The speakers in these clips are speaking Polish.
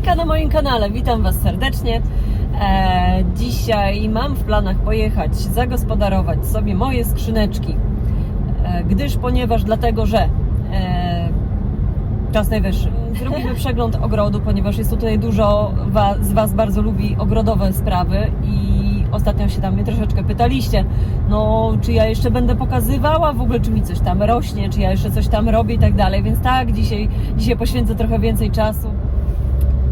Hejka na moim kanale, witam Was serdecznie. E, dzisiaj mam w planach pojechać, zagospodarować sobie moje skrzyneczki, e, gdyż, ponieważ, dlatego, że e, czas najwyższy. Zrobimy przegląd ogrodu, ponieważ jest tutaj dużo z Was bardzo lubi ogrodowe sprawy i ostatnio się tam mnie troszeczkę pytaliście, no czy ja jeszcze będę pokazywała w ogóle, czy mi coś tam rośnie, czy ja jeszcze coś tam robię i tak dalej, więc tak, dzisiaj, dzisiaj poświęcę trochę więcej czasu.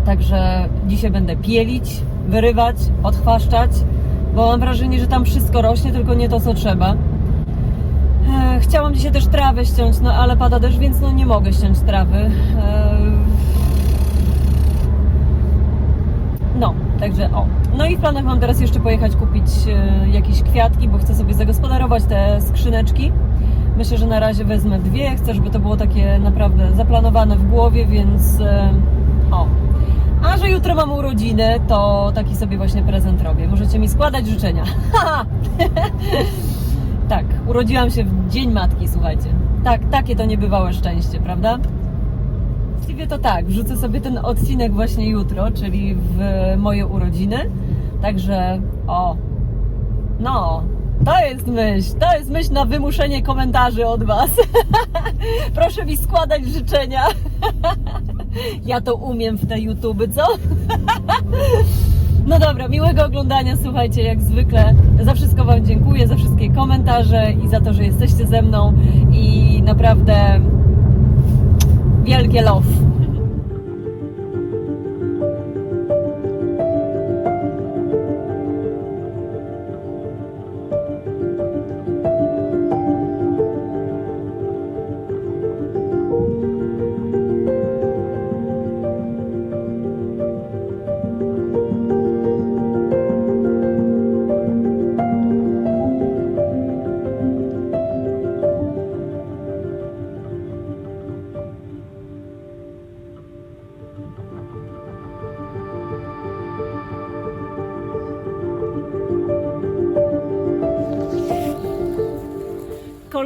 Także dzisiaj będę pielić, wyrywać, odchwaszczać, bo mam wrażenie, że tam wszystko rośnie, tylko nie to, co trzeba. E, Chciałam dzisiaj też trawę ściąć, no ale pada deszcz, więc no nie mogę ściąć trawy. E, No, także o. No i w planach mam teraz jeszcze pojechać kupić e, jakieś kwiatki, bo chcę sobie zagospodarować te skrzyneczki. Myślę, że na razie wezmę dwie. Chcę, żeby to było takie naprawdę zaplanowane w głowie, więc o. A że jutro mam urodziny, to taki sobie właśnie prezent robię. Możecie mi składać życzenia. Tak, urodziłam się w Dzień Matki, słuchajcie. Tak, takie to niebywałe szczęście, prawda? Właściwie to tak, wrzucę sobie ten odcinek właśnie jutro, czyli w moje urodziny. Także o, no, to jest myśl, to jest myśl na wymuszenie komentarzy od Was. Proszę mi składać życzenia. ja to umiem w te YouTube, co? No dobra, miłego oglądania, słuchajcie, jak zwykle. Za wszystko Wam dziękuję, za wszystkie komentarze i za to, że jesteście ze mną i naprawdę wielkie love.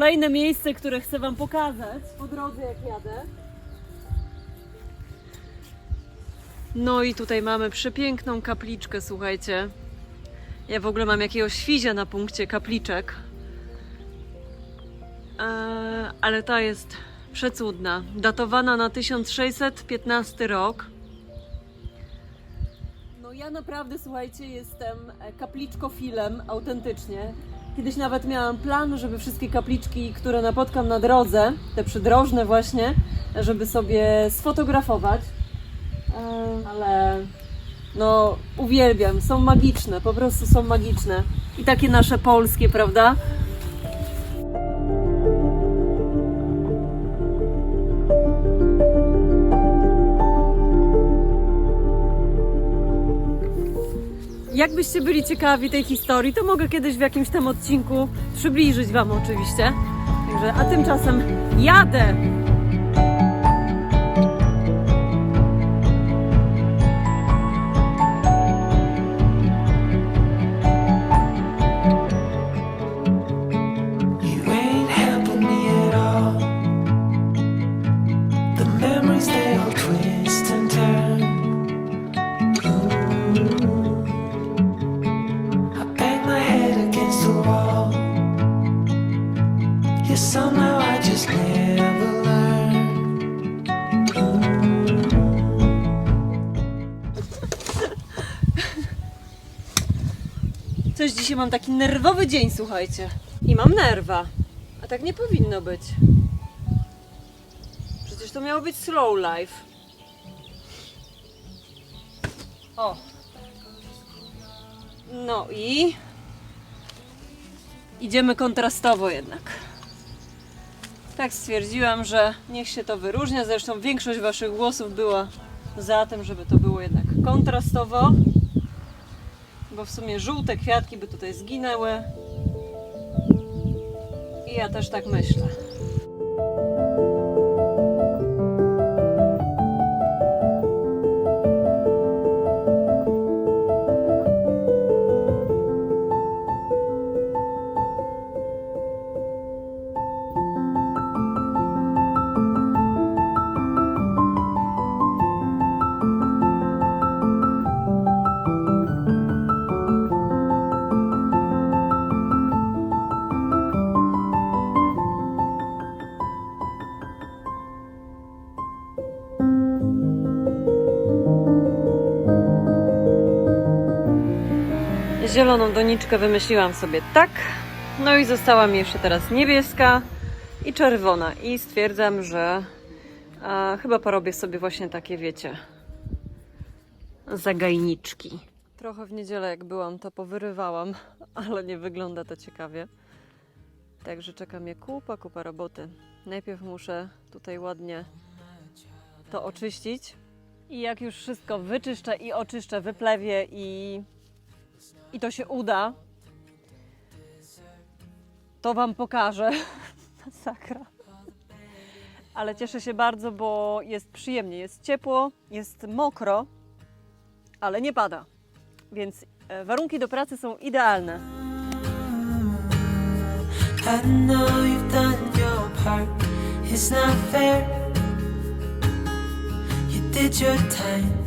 Kolejne miejsce, które chcę Wam pokazać po drodze, jak jadę. No i tutaj mamy przepiękną kapliczkę, słuchajcie. Ja w ogóle mam jakiegoś świzia na punkcie kapliczek. Eee, ale ta jest przecudna. Datowana na 1615 rok. No ja naprawdę, słuchajcie, jestem e, kapliczkofilem, autentycznie. Kiedyś nawet miałam plan, żeby wszystkie kapliczki, które napotkam na drodze, te przydrożne właśnie, żeby sobie sfotografować. Ale no uwielbiam, są magiczne, po prostu są magiczne. I takie nasze polskie, prawda? Jakbyście byli ciekawi tej historii, to mogę kiedyś w jakimś tam odcinku przybliżyć Wam oczywiście. Także, a tymczasem jadę! Mam taki nerwowy dzień, słuchajcie. I mam nerwa. A tak nie powinno być. Przecież to miało być slow life. O. No i idziemy kontrastowo jednak. Tak stwierdziłam, że niech się to wyróżnia. Zresztą większość Waszych głosów była za tym, żeby to było jednak kontrastowo bo w sumie żółte kwiatki by tutaj zginęły. I ja też tak myślę. Zieloną doniczkę wymyśliłam sobie tak. No i została mi jeszcze teraz niebieska i czerwona. I stwierdzam, że chyba porobię sobie właśnie takie, wiecie, zagajniczki. Trochę w niedzielę jak byłam, to powyrywałam, ale nie wygląda to ciekawie. Także czeka mnie kupa, kupa roboty. Najpierw muszę tutaj ładnie to oczyścić. I jak już wszystko wyczyszczę i oczyszczę, wyplewię i, i to się uda, to Wam pokażę. Masakra. Ale cieszę się bardzo, bo jest przyjemnie, jest ciepło, jest mokro, ale nie pada. Więc e, warunki do pracy są idealne. I did your time.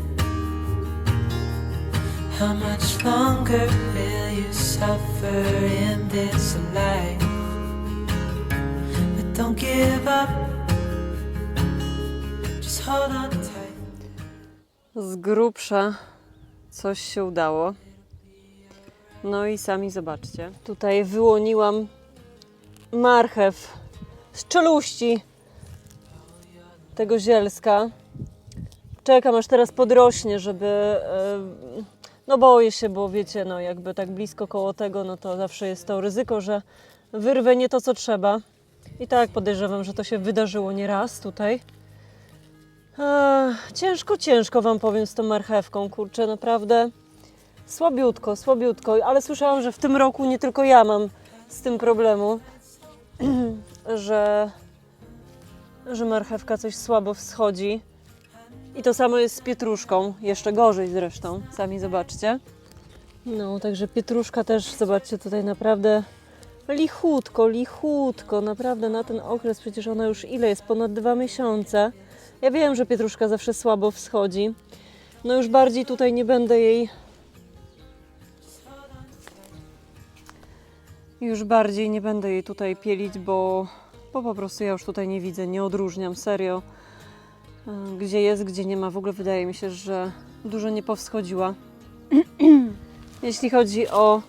How much longer will you suffer in this life? But don't give up. Just hold on tight. Z grubsza coś się udało. No i sami zobaczcie. Tutaj wyłoniłam marchew z czeluści tego zielska. Czekam aż teraz podrośnie, żeby. No boję się, bo wiecie, no jakby tak blisko koło tego, no to zawsze jest to ryzyko, że wyrwę nie to, co trzeba. I tak podejrzewam, że to się wydarzyło nieraz tutaj. Ciężko, ciężko Wam powiem z tą marchewką, kurczę, naprawdę słabiutko, słabiutko, ale słyszałam, że w tym roku nie tylko ja mam z tym problemu, że, że marchewka coś słabo wschodzi. I to samo jest z pietruszką, jeszcze gorzej zresztą, sami zobaczcie. No, także pietruszka też, zobaczcie, tutaj naprawdę lichutko, lichutko, naprawdę na ten okres, przecież ona już ile jest, ponad dwa miesiące. Ja wiem, że pietruszka zawsze słabo wschodzi. No już bardziej tutaj nie będę jej. Już bardziej nie będę jej tutaj pielić, bo, bo po prostu ja już tutaj nie widzę, nie odróżniam serio. E, Gdzie jest, gdzie nie ma. W ogóle wydaje mi się, że dużo nie powschodziła. Jeśli chodzi o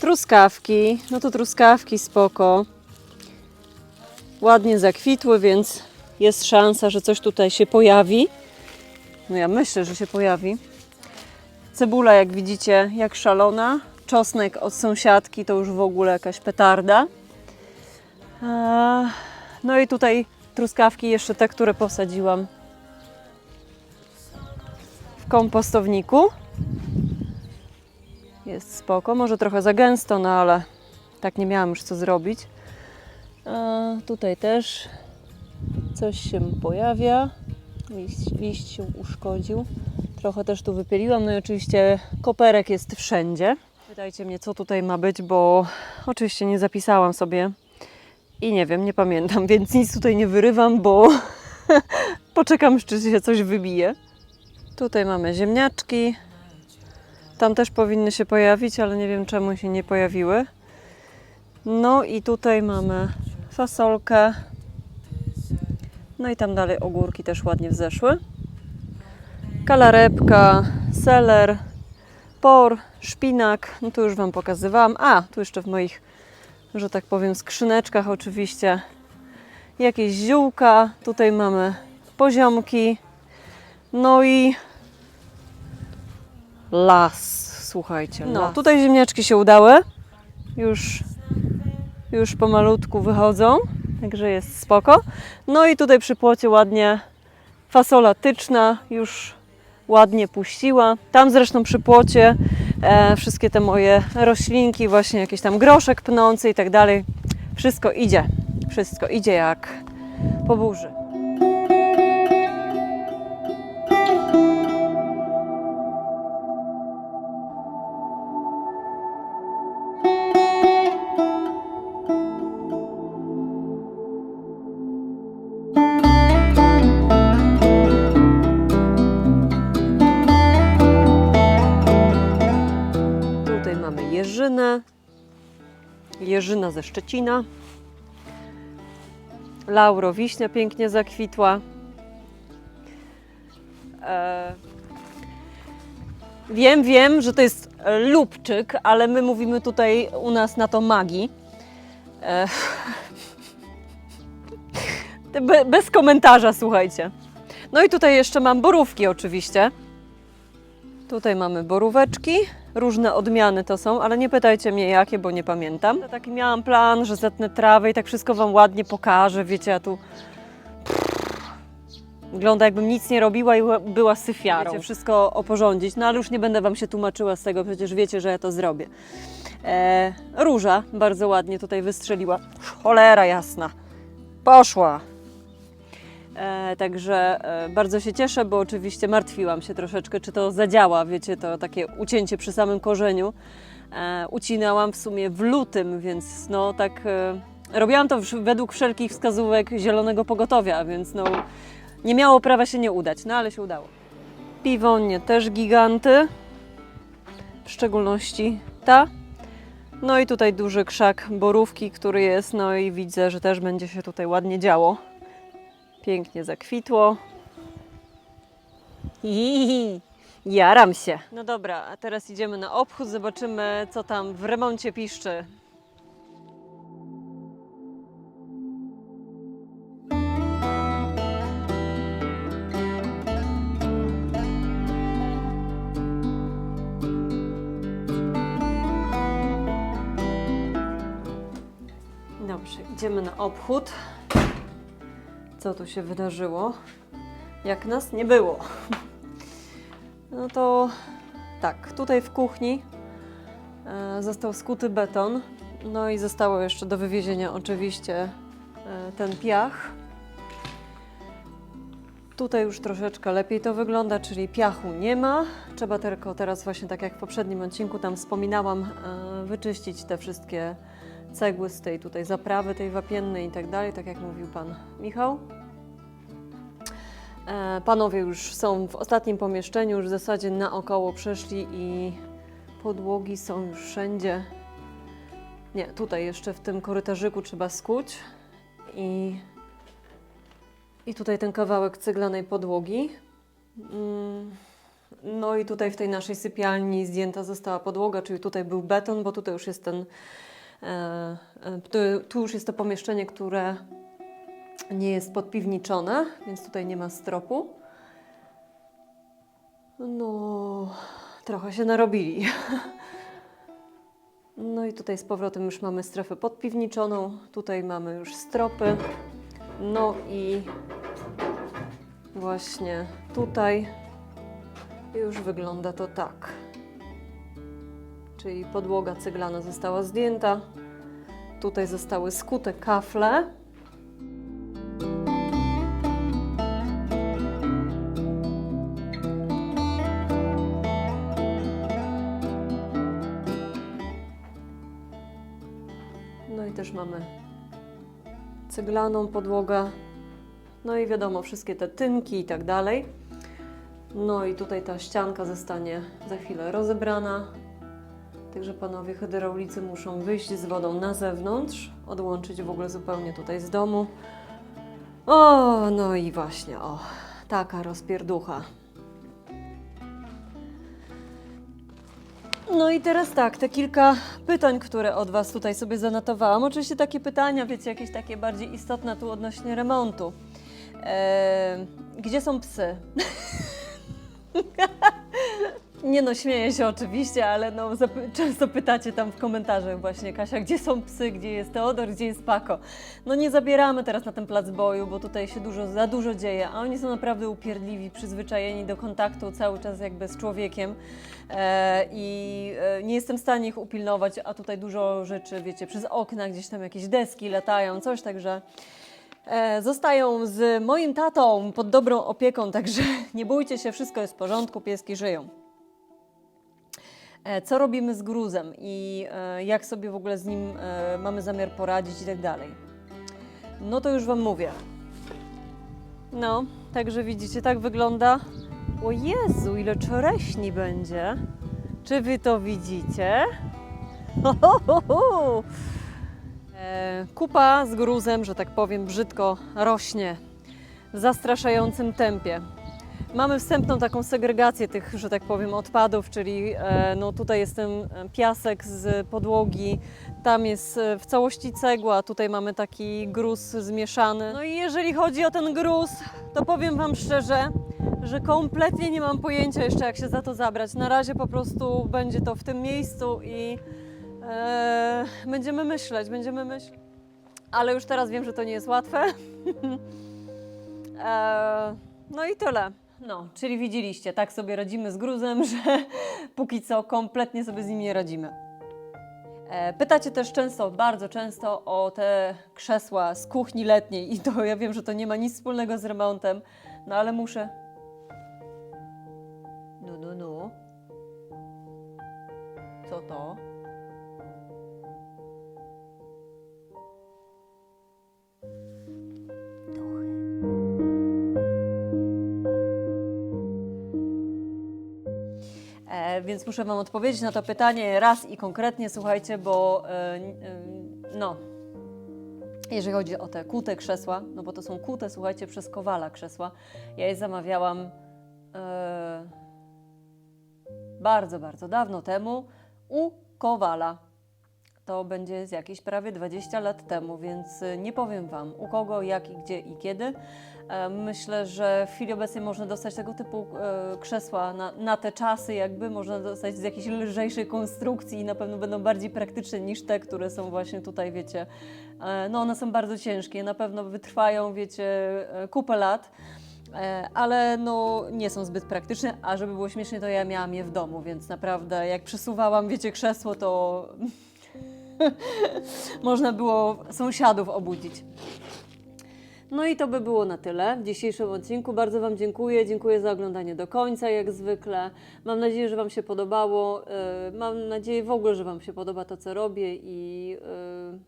truskawki, no to truskawki spoko ładnie zakwitły, więc jest szansa, że coś tutaj się pojawi. No ja myślę, że się pojawi. Cebula, jak widzicie, jak szalona. Czosnek od sąsiadki to już w ogóle jakaś petarda. Eee, No i tutaj truskawki, jeszcze te, które posadziłam w kompostowniku. Jest spoko, może trochę za gęsto, no ale tak nie miałam już co zrobić. A tutaj też coś się pojawia. Liść, liść się uszkodził. Trochę też tu wypieliłam. No i oczywiście koperek jest wszędzie. Pytajcie mnie, co tutaj ma być, bo oczywiście nie zapisałam sobie i nie wiem, nie pamiętam, więc nic tutaj nie wyrywam, bo poczekam, czy się coś wybije. Tutaj mamy ziemniaczki. Tam też powinny się pojawić, ale nie wiem czemu się nie pojawiły. No i tutaj mamy fasolkę. No i tam dalej ogórki też ładnie wzeszły. Kalarepka, seler, por, szpinak. No tu już Wam pokazywałam. A, tu jeszcze w moich, że tak powiem, skrzyneczkach oczywiście jakieś ziółka. Tutaj mamy poziomki. No i las, słuchajcie. No, tutaj ziemniaczki się udały. Już już pomalutku wychodzą, także jest spoko. No i tutaj przy płocie ładnie fasola tyczna już ładnie puściła. Tam zresztą przy płocie e, wszystkie te moje roślinki, właśnie jakieś tam groszek pnący i tak dalej. Wszystko idzie, wszystko idzie jak po burzy. Ze Szczecina. Lauro wiśnia pięknie zakwitła. E, Wiem, wiem, że to jest lubczyk, ale my mówimy tutaj u nas na to magii. E... Be, bez komentarza, słuchajcie. No i tutaj jeszcze mam borówki oczywiście. Tutaj mamy boróweczki. Różne odmiany to są, ale nie pytajcie mnie jakie, bo nie pamiętam. Ja Taki miałam plan, że zetnę trawę i tak wszystko Wam ładnie pokażę. Wiecie, ja tu Wygląda jakbym nic nie robiła i była- była syfiarą. Wiecie, wszystko oporządzić, no ale już nie będę Wam się tłumaczyła z tego, przecież wiecie, że ja to zrobię. E, róża bardzo ładnie tutaj wystrzeliła. Cholera jasna. Poszła. E, także e, bardzo się cieszę, bo oczywiście martwiłam się troszeczkę, czy to zadziała, wiecie, to takie ucięcie przy samym korzeniu. E, ucinałam w sumie w lutym, więc no tak robiłam to według wszelkich wskazówek zielonego pogotowia, więc no nie miało prawa się nie udać, no ale się udało. Piwonie też giganty, w szczególności ta. No i tutaj duży krzak borówki, który jest, no i widzę, że też będzie się tutaj ładnie działo. Pięknie zakwitło. Hihihi, Jaram się. No dobra, a teraz idziemy na obchód, zobaczymy co tam w remoncie piszczy. Dobrze, idziemy na obchód. Co tu się wydarzyło? Jak nas nie było. No to tak, tutaj w kuchni e, został skuty beton. No i zostało jeszcze do wywiezienia oczywiście e, ten piach. Tutaj już troszeczkę lepiej to wygląda, czyli piachu nie ma. Trzeba tylko teraz właśnie, tak jak w poprzednim odcinku tam wspominałam, e, wyczyścić te wszystkie cegły z tej tutaj zaprawy, tej wapiennej i tak dalej, tak jak mówił Pan Michał. E, Panowie już są w ostatnim pomieszczeniu, już w zasadzie naokoło przeszli i podłogi są już wszędzie. Nie, tutaj jeszcze w tym korytarzyku trzeba skuć i, i tutaj ten kawałek ceglanej podłogi. Mm, No i tutaj w tej naszej sypialni zdjęta została podłoga, czyli tutaj był beton, bo tutaj już jest ten, tu, tu już jest to pomieszczenie, które nie jest podpiwniczone, więc tutaj nie ma stropu. No, trochę się narobili. No i tutaj z powrotem już mamy strefę podpiwniczoną, tutaj mamy już stropy. No i właśnie tutaj już wygląda to tak. Czyli podłoga ceglana została zdjęta. Tutaj zostały skute kafle. No i też mamy ceglaną podłogę. No i wiadomo, wszystkie te tynki i tak dalej. No i tutaj ta ścianka zostanie za chwilę rozebrana. Także panowie hydraulicy muszą wyjść z wodą na zewnątrz, odłączyć w ogóle zupełnie tutaj z domu. O, no i właśnie, o, taka rozpierducha. No i teraz tak, te kilka pytań, które od Was tutaj sobie zanotowałam. Oczywiście takie pytania, wiecie, jakieś takie bardziej istotne tu odnośnie remontu. Eee, gdzie są psy? Nie no, śmieję się oczywiście, ale no, często pytacie tam w komentarzach właśnie, Kasia, gdzie są psy, gdzie jest Teodor, gdzie jest Pako. No nie zabieramy teraz na ten plac boju, bo tutaj się dużo, za dużo dzieje, a oni są naprawdę upierdliwi, przyzwyczajeni do kontaktu cały czas jakby z człowiekiem e, i e, nie jestem w stanie ich upilnować, a tutaj dużo rzeczy, wiecie, przez okna gdzieś tam jakieś deski latają, coś, także... E, Zostają z moim tatą pod dobrą opieką, także nie bójcie się, wszystko jest w porządku, pieski żyją. E, Co robimy z gruzem i e, jak sobie w ogóle z nim e, mamy zamiar poradzić i tak dalej. No to już Wam mówię. No, także widzicie, tak wygląda. O Jezu, ile czereśni będzie. Czy Wy to widzicie? Kupa z gruzem, że tak powiem, brzydko rośnie w zastraszającym tempie. Mamy wstępną taką segregację tych, że tak powiem, odpadów, czyli e, no tutaj jest ten piasek z podłogi, tam jest e, w całości cegła, tutaj mamy taki gruz zmieszany. No i jeżeli chodzi o ten gruz, to powiem Wam szczerze, że kompletnie nie mam pojęcia jeszcze jak się za to zabrać. Na razie po prostu będzie to w tym miejscu i e, będziemy myśleć, będziemy myśleć. Ale już teraz wiem, że to nie jest łatwe. e, no i tyle. No, czyli widzieliście, tak sobie radzimy z gruzem, że póki co kompletnie sobie z nim nie radzimy. E, Pytacie też często, bardzo często o te krzesła z kuchni letniej i to ja wiem, że to nie ma nic wspólnego z remontem, no ale muszę. Więc muszę Wam odpowiedzieć na to pytanie raz i konkretnie, słuchajcie, bo e, e, no, jeżeli chodzi o te kute krzesła, no bo to są kute, słuchajcie, przez Kowala krzesła, ja je zamawiałam e, bardzo, bardzo dawno temu u Kowala. To będzie z jakieś prawie 20 lat temu, więc y, nie powiem Wam u kogo, jak i gdzie i kiedy. E, Myślę, że w chwili obecnej można dostać tego typu e, krzesła na, na te czasy, jakby można dostać z jakiejś lżejszej konstrukcji i na pewno będą bardziej praktyczne niż te, które są właśnie tutaj, wiecie. E, No one są bardzo ciężkie, na pewno wytrwają, wiecie, kupę lat. Ale no, nie są zbyt praktyczne, a żeby było śmiesznie, to ja miałam je w domu, więc naprawdę jak przesuwałam, wiecie, krzesło, to można było sąsiadów obudzić. No i to by było na tyle w dzisiejszym odcinku. Bardzo Wam dziękuję. Dziękuję za oglądanie do końca, jak zwykle. Mam nadzieję, że Wam się podobało. E, Mam nadzieję w ogóle, że Wam się podoba to, co robię i e,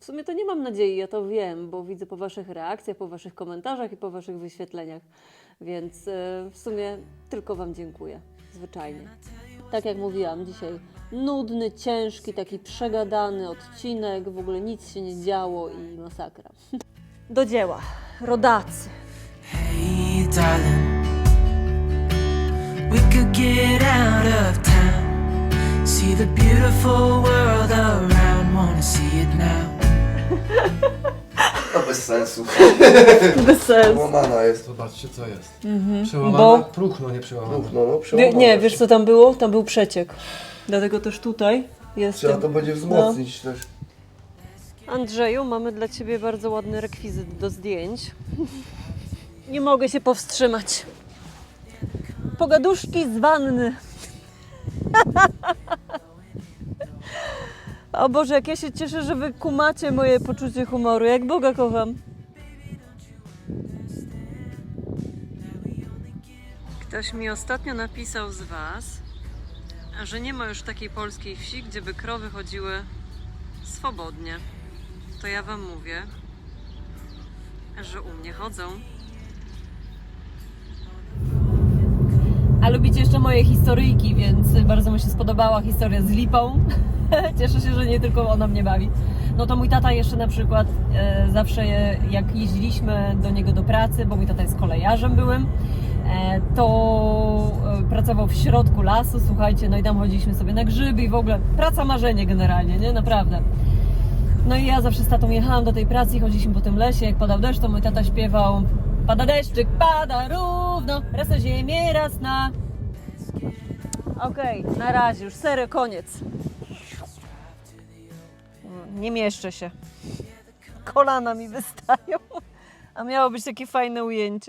w sumie to nie mam nadziei, ja to wiem, bo widzę po Waszych reakcjach, po Waszych komentarzach i po Waszych wyświetleniach. Więc e, w sumie tylko Wam dziękuję. Zwyczajnie. Tak jak mówiłam, dzisiaj nudny, ciężki, taki przegadany odcinek, w ogóle nic się nie działo i masakra. Do dzieła. Rodacy. Hey, darling, we could get out of town, see the beautiful world around. Wanna see it now? To bez sensu. Bez sensu. Łamana jest. Zobaczcie co jest. Bo- Przełamana, próchno, nie przełamana. No, no, Wie, przełamana nie, wiesz co tam było? Tam był przeciek. Dlatego też tutaj jest. Trzeba ten- to będzie wzmocnić też. Andrzeju, mamy dla Ciebie bardzo ładny rekwizyt do zdjęć. Nie mogę się powstrzymać. Pogaduszki z wanny. O Boże, jak ja się cieszę, że Wy kumacie moje poczucie humoru. Jak Boga kocham. Ktoś mi ostatnio napisał z Was, że nie ma już takiej polskiej wsi, gdzie by krowy chodziły swobodnie. To ja Wam mówię, że u mnie chodzą. A lubicie jeszcze moje historyjki, więc bardzo mi się spodobała historia z lipą. Cieszę się, że nie tylko ona mnie bawi. No to mój tata jeszcze na przykład e, zawsze jak jeździliśmy do niego do pracy, bo mój tata jest kolejarzem byłym, e, to e, pracował w środku lasu, słuchajcie, no i tam chodziliśmy sobie na grzyby i w ogóle praca marzenie generalnie, nie? Naprawdę. No i ja zawsze z tatą jechałam do tej pracy i chodziliśmy po tym lesie. Jak padał deszcz, to mój tata śpiewał Pada deszczyk, pada równo, raz na ziemię, raz na... Okej, na razie, już serio, koniec. Nie mieszczę się. Kolana mi wystają. A miało być takie fajne ujęcie.